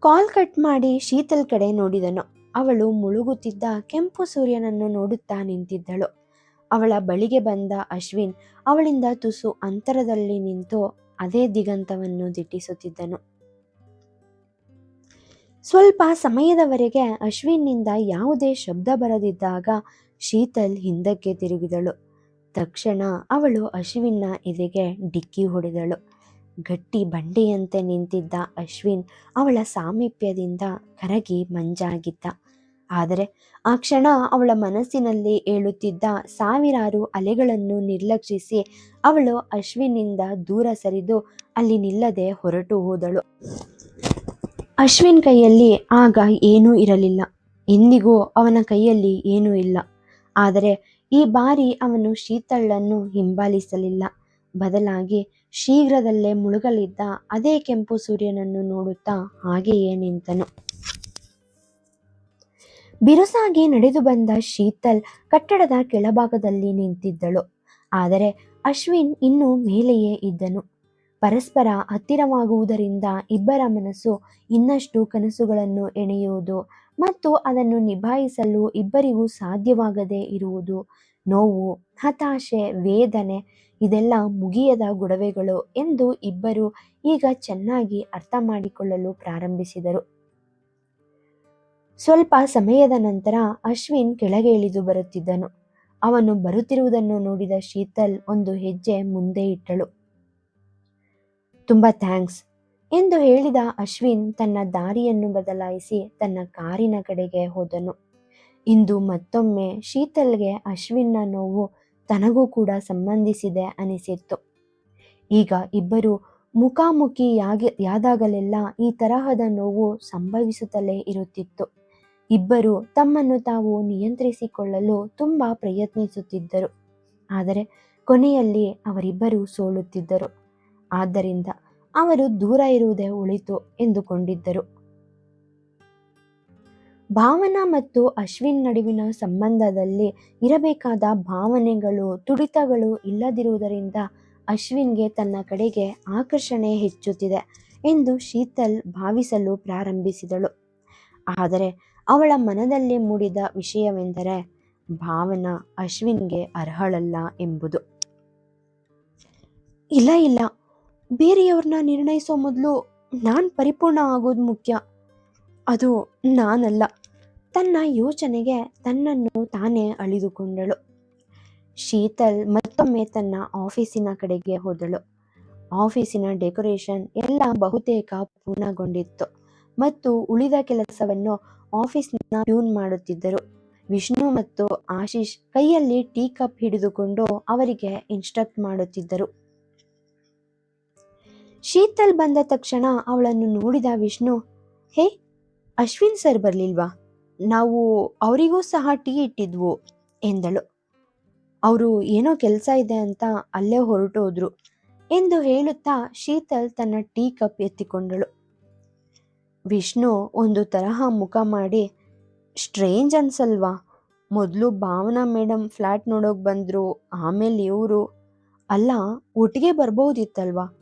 ಕಾಲ್ ಕಟ್ ಮಾಡಿ ಶೀತಲ್ ಕಡೆ ನೋಡಿದನು. ಅವಳು ಮುಳುಗುತ್ತಿದ್ದ ಕೆಂಪು ಸೂರ್ಯನನ್ನು ನೋಡುತ್ತಾ ನಿಂತಿದ್ದಳು. ಅವಳ ಬಳಿಗೆ ಬಂದ ಅಶ್ವಿನ್ ಅವಳಿಂದ ತುಸು ಅಂತರದಲ್ಲಿ ನಿಂತು ಅದೇ ದಿಗಂತವನ್ನು ದಿಟ್ಟಿಸುತ್ತಿದ್ದನು. ಸ್ವಲ್ಪ ಸಮಯದವರೆಗೆ ಅಶ್ವಿನ್ನಿಂದ ಯಾವುದೇ ಶಬ್ದ ಬರದಿದ್ದಾಗ ಶೀತಲ್ ಹಿಂದಕ್ಕೆ ತಿರುಗಿದಳು. ತಕ್ಷಣ ಅವಳು ಅಶ್ವಿನ್ನ ಎದೆಗೆ ಡಿಕ್ಕಿ ಹೊಡೆದಳು. ಗಟ್ಟಿ ಬಂಡೆಯಂತೆ ನಿಂತಿದ್ದ ಅಶ್ವಿನ್ ಅವಳ ಸಾಮೀಪ್ಯದಿಂದ ಕರಗಿ ಮಂಜಾಗಿದ್ದ. ಆದರೆ ಆ ಕ್ಷಣ ಅವಳ ಮನಸ್ಸಿನಲ್ಲಿ ಏಳುತ್ತಿದ್ದ ಸಾವಿರಾರು ಅಲೆಗಳನ್ನು ನಿರ್ಲಕ್ಷಿಸಿ ಅವಳು ಅಶ್ವಿನ್ನಿಂದ ದೂರ ಸರಿದು ಅಲ್ಲಿ ನಿಲ್ಲದೆ ಹೊರಟು ಹೋದಳು. ಅಶ್ವಿನ್ ಕೈಯಲ್ಲಿ ಆಗ ಏನೂ ಇರಲಿಲ್ಲ. ಎಂದಿಗೂ ಅವನ ಕೈಯಲ್ಲಿ ಏನೂ ಇಲ್ಲ. ಆದರೆ ಈ ಬಾರಿ ಅವನು ಶೀತಳನ್ನು ಹಿಂಬಾಲಿಸಲಿಲ್ಲ. ಬದಲಾಗಿ ಶೀಘ್ರದಲ್ಲೇ ಮುಳುಗಲಿದ್ದ ಅದೇ ಕೆಂಪು ಸೂರ್ಯನನ್ನು ನೋಡುತ್ತಾ ಹಾಗೆಯೇ ನಿಂತನು. ಬಿರುಸಾಗಿ ನಡೆದು ಬಂದ ಶೀತಲ್ ಕಟ್ಟಡದ ಕೆಳಭಾಗದಲ್ಲಿ ನಿಂತಿದ್ದಳು. ಆದರೆ ಅಶ್ವಿನ್ ಇನ್ನೂ ಮೇಲೆಯೇ ಇದ್ದನು. ಪರಸ್ಪರ ಹತ್ತಿರವಾಗುವುದರಿಂದ ಇಬ್ಬರ ಮನಸ್ಸು ಇನ್ನಷ್ಟು ಕನಸುಗಳನ್ನು ಎಣೆಯುವುದು ಮತ್ತು ಅದನ್ನು ನಿಭಾಯಿಸಲು ಇಬ್ಬರಿಗೂ ಸಾಧ್ಯವಾಗದೇ ಇರುವುದು. ನೋವು, ಹತಾಶೆ, ವೇದನೆ ಇದೆಲ್ಲ ಮುಗಿಯದ ಗೊಡವೆಗಳು ಎಂದು ಇಬ್ಬರು ಈಗ ಚೆನ್ನಾಗಿ ಅರ್ಥ ಮಾಡಿಕೊಳ್ಳಲು ಪ್ರಾರಂಭಿಸಿದರು. ಸ್ವಲ್ಪ ಸಮಯದ ನಂತರ ಅಶ್ವಿನ್ ಕೆಳಗೆ ಇಳಿದು ಬರುತ್ತಿದ್ದನು. ಅವನು ಬರುತ್ತಿರುವುದನ್ನು ನೋಡಿದ ಶೀತಲ್ ಒಂದು ಹೆಜ್ಜೆ ಮುಂದೆ ಇಟ್ಟಳು. ತುಂಬಾ ಥ್ಯಾಂಕ್ಸ್. ಎಂದು ಹೇಳಿದ ಅಶ್ವಿನ್ ತನ್ನ ದಾರಿಯನ್ನು ಬದಲಾಯಿಸಿ ತನ್ನ ಕಾರಿನ ಕಡೆಗೆ ಹೋದನು. ಇಂದು ಮತ್ತೊಮ್ಮೆ ಶೀತಲ್ಗೆ ಅಶ್ವಿನ್ನ ನೋವು ತನಗೂ ಕೂಡ ಸಂಬಂಧಿಸಿದೆ ಅನಿಸಿತ್ತು. ಈಗ ಇಬ್ಬರು ಮುಖಾಮುಖಿಯಾಗಿಯಾದಾಗಲೆಲ್ಲ ಈ ತರಹದ ನೋವು ಸಂಭವಿಸುತ್ತಲೇ ಇರುತ್ತಿತ್ತು. ಇಬ್ಬರು ತಮ್ಮನ್ನು ತಾವು ನಿಯಂತ್ರಿಸಿಕೊಳ್ಳಲು ತುಂಬಾ ಪ್ರಯತ್ನಿಸುತ್ತಿದ್ದರು. ಆದರೆ ಕೊನೆಯಲ್ಲಿ ಅವರಿಬ್ಬರು ಸೋಲುತ್ತಿದ್ದರು. ಆದ್ದರಿಂದ ಅವರು ದೂರ ಇರುವುದೇ ಉಳಿತು ಎಂದುಕೊಂಡಿದ್ದರು. ಭಾವನಾ ಮತ್ತು ಅಶ್ವಿನ್ ನಡುವಿನ ಸಂಬಂಧದಲ್ಲಿ ಇರಬೇಕಾದ ಭಾವನೆಗಳು, ತುಡಿತಗಳು ಇಲ್ಲದಿರುವುದರಿಂದ ಅಶ್ವಿನ್ಗೆ ತನ್ನ ಕಡೆಗೆ ಆಕರ್ಷಣೆ ಹೆಚ್ಚುತ್ತಿದೆ ಎಂದು ಶೀತಲ್ ಭಾವಿಸಲು ಪ್ರಾರಂಭಿಸಿದಳು. ಆದರೆ ಅವಳ ಮನದಲ್ಲಿ ಮೂಡಿದ ವಿಷಯವೆಂದರೆ ಭಾವನಾ ಅಶ್ವಿನ್ಗೆ ಅರ್ಹಳಲ್ಲ ಎಂಬುದು. ಇಲ್ಲ ಇಲ್ಲ. ಬೇರೆಯವ್ರನ್ನ ನಿರ್ಣಯಿಸೋ ಮೊದಲು ನಾನು ಪರಿಪೂರ್ಣ ಆಗೋದು ಮುಖ್ಯ. ಅದು ನಾನಲ್ಲ. ತನ್ನ ಯೋಚನೆಗೆ ತನ್ನನ್ನು ತಾನೇ ಅಳಿದುಕೊಂಡಳು. ಶೀತಲ್ ಮತ್ತೊಮ್ಮೆ ತನ್ನ ಆಫೀಸಿನ ಕಡೆಗೆ ಹೋದಳು. ಆಫೀಸಿನ ಡೆಕೋರೇಷನ್ ಎಲ್ಲ ಬಹುತೇಕ ಪೂರ್ಣಗೊಂಡಿತ್ತು ಮತ್ತು ಉಳಿದ ಕೆಲಸವನ್ನು ಆಫೀಸ್ನ ಟ್ಯೂನ್ ಮಾಡುತ್ತಿದ್ದರು. ವಿಷ್ಣು ಮತ್ತು ಆಶೀಶ್ ಕೈಯಲ್ಲಿ ಟೀ ಕಪ್ ಹಿಡಿದುಕೊಂಡು ಅವರಿಗೆ ಇನ್ಸ್ಟ್ರಕ್ಟ್ ಮಾಡುತ್ತಿದ್ದರು. ಶೀತಲ್ ಬಂದ ತಕ್ಷಣ ಅವಳನ್ನು ನೋಡಿದ ವಿಷ್ಣು, ಹೇ, ಅಶ್ವಿನ್ ಸರ್ ಬರ್ಲಿಲ್ವಾ? ನಾವು ಅವರಿಗೂ ಸಹ ಟೀ ಇಟ್ಟಿದ್ವು, ಎಂದಳು. ಅವರು ಏನೋ ಕೆಲಸ ಇದೆ ಅಂತ ಅಲ್ಲೇ ಹೊರಟೋದ್ರು ಎಂದು ಹೇಳುತ್ತಾ ಶೀತಲ್ ತನ್ನ ಟೀ ಕಪ್ ಎತ್ತಿಕೊಂಡಳು. ವಿಷ್ಣು ಒಂದು ತರಹ ಮುಖ ಮಾಡಿ, ಸ್ಟ್ರೇಂಜ್ ಅನ್ಸಲ್ವಾ? ಮೊದಲು ಭಾವನಾ ಮೇಡಮ್ ಫ್ಲ್ಯಾಟ್ ನೋಡೋಕೆ ಬಂದರು, ಆಮೇಲೆ ಇವರು, ಅಲ್ಲ, ಒಟ್ಟಿಗೆ ಬರ್ಬೋದಿತ್ತಲ್ವಾ?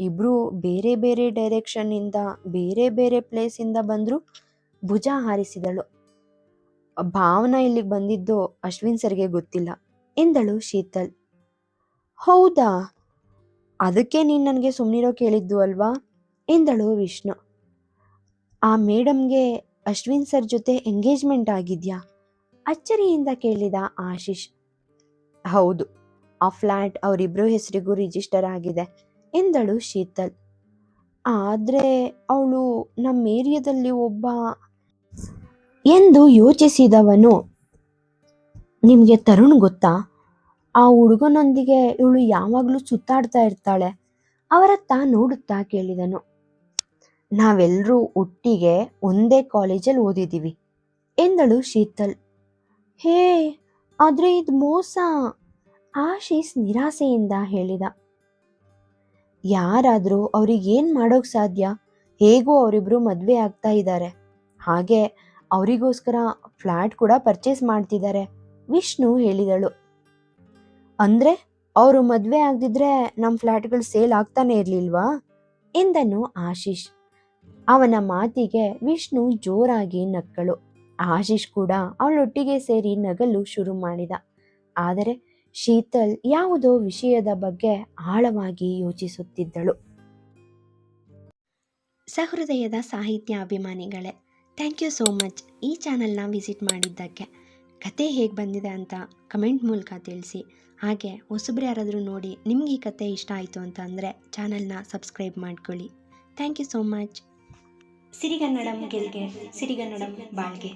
ಇಬ್ರು ಬೇರೆ ಬೇರೆ ಡೈರೆಕ್ಷನ್ನಿಂದ ಬೇರೆ ಬೇರೆ ಪ್ಲೇಸಿಂದ ಬಂದರೂ ಭುಜ ಹಾರಿಸಿದಳು. ಭಾವನಾ ಇಲ್ಲಿಗೆ ಬಂದಿದ್ದು ಅಶ್ವಿನ್ ಸರ್ಗೆ ಗೊತ್ತಿಲ್ಲ, ಎಂದಳು ಶೀತಲ್. ಹೌದಾ? ಅದಕ್ಕೆ ನೀನು ನನಗೆ ಸುಮ್ಮನಿರೋ ಕೇಳಿದ್ದು ಅಲ್ವಾ? ಎಂದಳು ವಿಷ್ಣು. ಆ ಮೇಡಮ್ಗೆ ಅಶ್ವಿನ್ ಸರ್ ಜೊತೆ ಎಂಗೇಜ್ಮೆಂಟ್ ಆಗಿದ್ಯಾ? ಅಚ್ಚರಿಯಿಂದ ಕೇಳಿದ ಆಶೀಶ್. ಹೌದು, ಆ ಫ್ಲ್ಯಾಟ್ ಅವರಿಬ್ಬರ ಹೆಸರಿಗೂ ರಿಜಿಸ್ಟರ್ ಆಗಿದೆ. ಎಂದಳು ಶೀತಲ್. ಆದರೆ ಅವಳು ನಮ್ಮ ಏರಿಯಾದಲ್ಲಿ ಒಬ್ಬ ಎಂದು ಯೋಚಿಸಿದವನು. ನಿಮಗೆ ತರುಣ್ ಗೊತ್ತಾ? ಆ ಹುಡುಗನೊಂದಿಗೆ ಇವಳು ಯಾವಾಗಲೂ ಸುತ್ತಾಡ್ತಾ ಇರ್ತಾಳೆ. ಅವರತ್ತ ನೋಡುತ್ತಾ ಕೇಳಿದನು. ನಾವೆಲ್ಲರೂ ಒಟ್ಟಿಗೆ ಒಂದೇ ಕಾಲೇಜಲ್ಲಿ ಓದಿದ್ದೀವಿ ಎಂದಳು ಶೀತಲ್. ಹೇ, ಆದರೆ ಇದು ಮೋಸ, ಆಶೀಸ್ ನಿರಾಸೆಯಿಂದ ಹೇಳಿದ. ಯಾರಾದರೂ ಅವ್ರಿಗೇನು ಮಾಡೋಕೆ ಸಾಧ್ಯ? ಹೇಗೂ ಅವರಿಬ್ರು ಮದುವೆ ಆಗ್ತಾ ಇದ್ದಾರೆ. ಹಾಗೆ ಅವರಿಗೋಸ್ಕರ ಫ್ಲ್ಯಾಟ್ ಕೂಡ ಪರ್ಚೇಸ್ ಮಾಡ್ತಿದ್ದಾರೆ, ವಿಷ್ಣು ಹೇಳಿದಳು. ಅಂದ್ರೆ ಅವರು ಮದುವೆ ಆಗದಿದ್ರೆ ನಮ್ಮ ಫ್ಲ್ಯಾಟ್ಗಳು ಸೇಲ್ ಆಗ್ತಾನೆ ಇರಲಿಲ್ವಾ? ಎಂದನು ಆಶೀಶ್ ಅವನ ಮಾತಿಗೆ ವಿಷ್ಣು ಜೋರಾಗಿ ನಕ್ಕಳು. ಆಶೀಶ್ ಕೂಡ ಅವಳೊಟ್ಟಿಗೆ ಸೇರಿ ನಗಲು ಶುರು ಮಾಡಿದ. ಆದರೆ ಶೀತಲ್ ಯಾವುದೋ ವಿಷಯದ ಬಗ್ಗೆ ಆಳವಾಗಿ ಯೋಚಿಸುತ್ತಿದ್ದಳು. ಸಹೃದಯದ ಸಾಹಿತ್ಯ ಅಭಿಮಾನಿಗಳೇ ಥ್ಯಾಂಕ್ ಯು ಸೋ ಮಚ್ ಈ ಚಾನಲ್ನ ವಿಸಿಟ್ ಮಾಡಿದ್ದಕ್ಕೆ ಕತೆ ಹೇಗೆ ಬಂದಿದೆ ಅಂತ ಕಮೆಂಟ್ ಮೂಲಕ ತಿಳಿಸಿ. ಹಾಗೆ ಹೊಸಬ್ರು ಯಾರಾದರೂ ನೋಡಿ ನಿಮ್ಗೆ ಈ ಕತೆ ಇಷ್ಟ ಆಯಿತು ಅಂತ ಅಂದರೆ ಚಾನಲ್ನ ಸಬ್ಸ್ಕ್ರೈಬ್ ಮಾಡ್ಕೊಳ್ಳಿ. ಥ್ಯಾಂಕ್ ಯು ಸೋ ಮಚ್ ಸಿರಿಗನ್ನಡಂ ಗೆಲ್ಗೆ ಸಿರಿಗನ್ನಡಂ ಬಾಳ್ಗೆ.